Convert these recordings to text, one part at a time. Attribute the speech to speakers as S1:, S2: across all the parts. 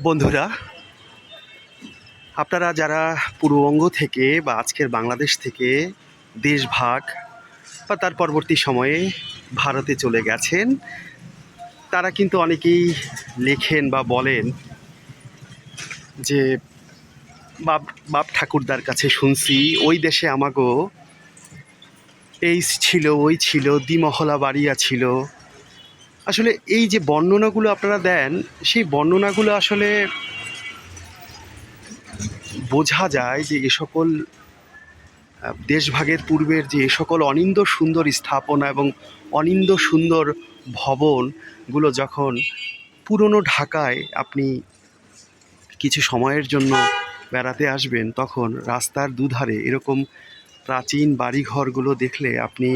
S1: বন্ধুরা, আপনারা যারা পূর্ববঙ্গ থেকে বা আজকের বাংলাদেশ থেকে দেশভাগ বা তার পরবর্তী সময়ে ভারতে চলে গেছেন, তারা কিন্তু অনেকেই লেখেন বা বলেন যে, বাপ বাপ ঠাকুরদার কাছে শুনছি, ওই দেশে আমাগো, এই ছিল, ওই ছিল, দ্বিমহলা বাড়িয়া ছিল আসলে এই যে বর্ণনাগুলো আপনারা দেন, সেই বর্ণনাগুলো আসলে বোঝা যায় যে এ সকল দেশভাগের পূর্বের যে এ সকল অনিন্দ সুন্দর স্থাপনা এবং অনিন্দ সুন্দর ভবনগুলো যখন পুরনো ঢাকায় আপনি কিছু সময়ের জন্য বেড়াতে আসবেন, তখন রাস্তার দুধারে এরকম প্রাচীন বাড়িঘরগুলো দেখলে আপনি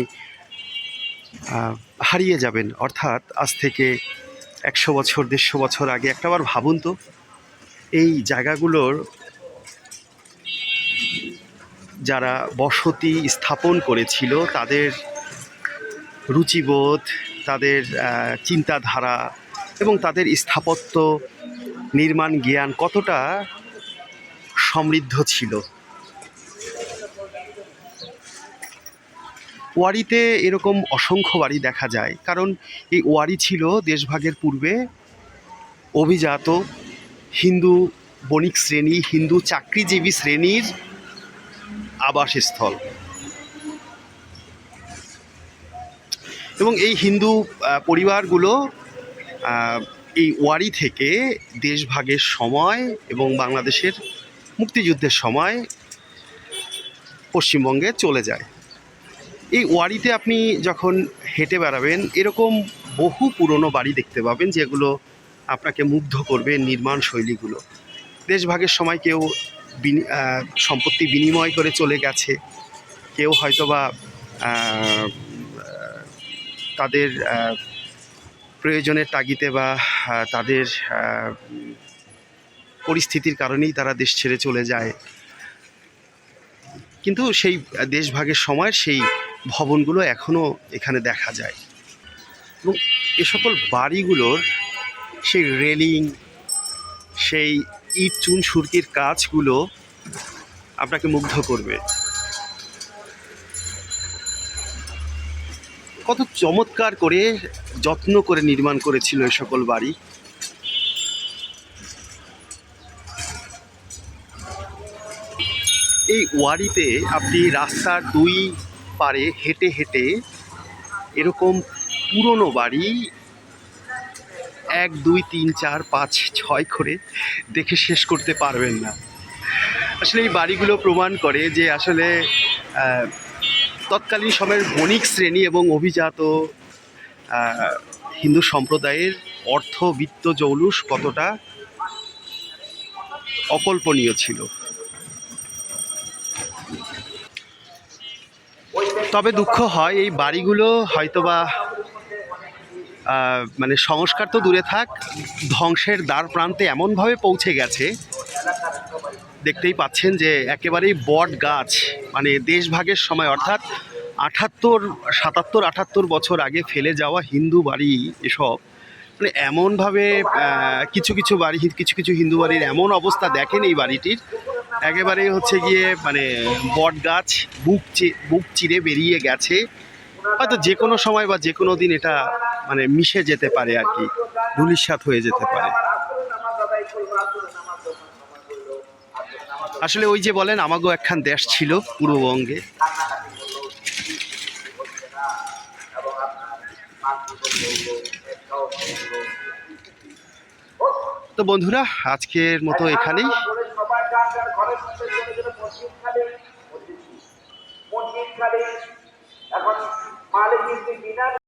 S1: হারিয়ে যাবেন। অর্থাৎ আজ থেকে একশো বছর, দেড়শো বছর আগে একটাবার ভাবুন তো, এই জায়গাগুলোর যারা বসতি স্থাপন করেছিল, তাদের রুচিবোধ, তাদের চিন্তাধারা এবং তাদের স্থাপত্য, নির্মাণ জ্ঞান কতটা সমৃদ্ধ ছিল। ওয়ারিতে এরকম অসংখ্য বাড়ি দেখা যায়। কারণ এই ওয়ারি ছিল দেশভাগের পূর্বে অভিজাত হিন্দু বণিক শ্রেণি, হিন্দু চাকরিজীবী শ্রেণির আবাসস্থল। এবং এই হিন্দু পরিবারগুলো এই ওয়ারি থেকে দেশভাগের সময় এবং বাংলাদেশের মুক্তিযুদ্ধের সময় পশ্চিমবঙ্গে চলে যায়। এই ওয়ারিতে আপনি যখন হেঁটে বেড়াবেন, এরকম বহু পুরনো বাড়ি দেখতে পাবেন যেগুলো আপনাকে মুগ্ধ করবে নির্মাণ শৈলীগুলো। দেশভাগের সময় কেউ সম্পত্তি বিনিময় করে চলে গেছে। কেউ হয়তোবা তাদের প্রয়োজনের তাগিদে বা তাদের পরিস্থিতির কারণেই তারা দেশ ছেড়ে চলে যায়। কিন্তু সেই দেশভাগের সময় সেই ভবনগুলো এখনও এখানে দেখা যায়। এবং এ সকল বাড়িগুলোর সেই রেলিং, সেই ইট চুন সুরকির কাজগুলো আপনাকে মুগ্ধ করবে। কত চমৎকার করে যত্ন করে নির্মাণ করেছিল এই সকল বাড়ি। এই ওয়ারিতে আপনি রাস্তার দুই পারে হেঁটে হেঁটে এরকম পুরনো বাড়ি এক, দুই, তিন, চার, পাঁচ, ছয় করে দেখে শেষ করতে পারবেন না। আসলে এই বাড়িগুলো প্রমাণ করে যে আসলে তৎকালীন সময়ের বণিক শ্রেণি এবং অভিজাত হিন্দু সম্প্রদায়ের অর্থ, বিত্ত, জৌলুস কতটা অকল্পনীয় ছিল। তবে দুঃখ হয়, এই বাড়িগুলো হয়তোবা মানে সংস্কার তো দূরে থাক, ধ্বংসের দ্বার প্রান্তে এমনভাবে পৌঁছে গেছে, দেখতেই পাচ্ছেন যে একেবারেই বট গাছ মানে দেশভাগের সময়, অর্থাৎ আঠাত্তর, সাতাত্তর, আঠাত্তর বছর আগে ফেলে যাওয়া হিন্দু বাড়ি এসব মানে এমনভাবে কিছু কিছু বাড়ি, কিছু কিছু হিন্দু বাড়ির এমন অবস্থা দেখেন এই বাড়িটির একেবারে হচ্ছে গিয়ে মানে বট গাছ, বুক বুক চিরে বেরিয়ে গেছে। হয়তো যে কোনো সময় বা যে কোনো দিন এটা মানে মিশে যেতে পারে আর কি ধুলিস্বাত হয়ে যেতে পারে। আসলে ওই যে বলেন, আমাগো একখান দেশ ছিল পূর্ববঙ্গে। তো বন্ধুরা, আজকের মতো এখানেই।
S2: সবাই যার যার ঘরের এখন মালিক কিন্তু বিনা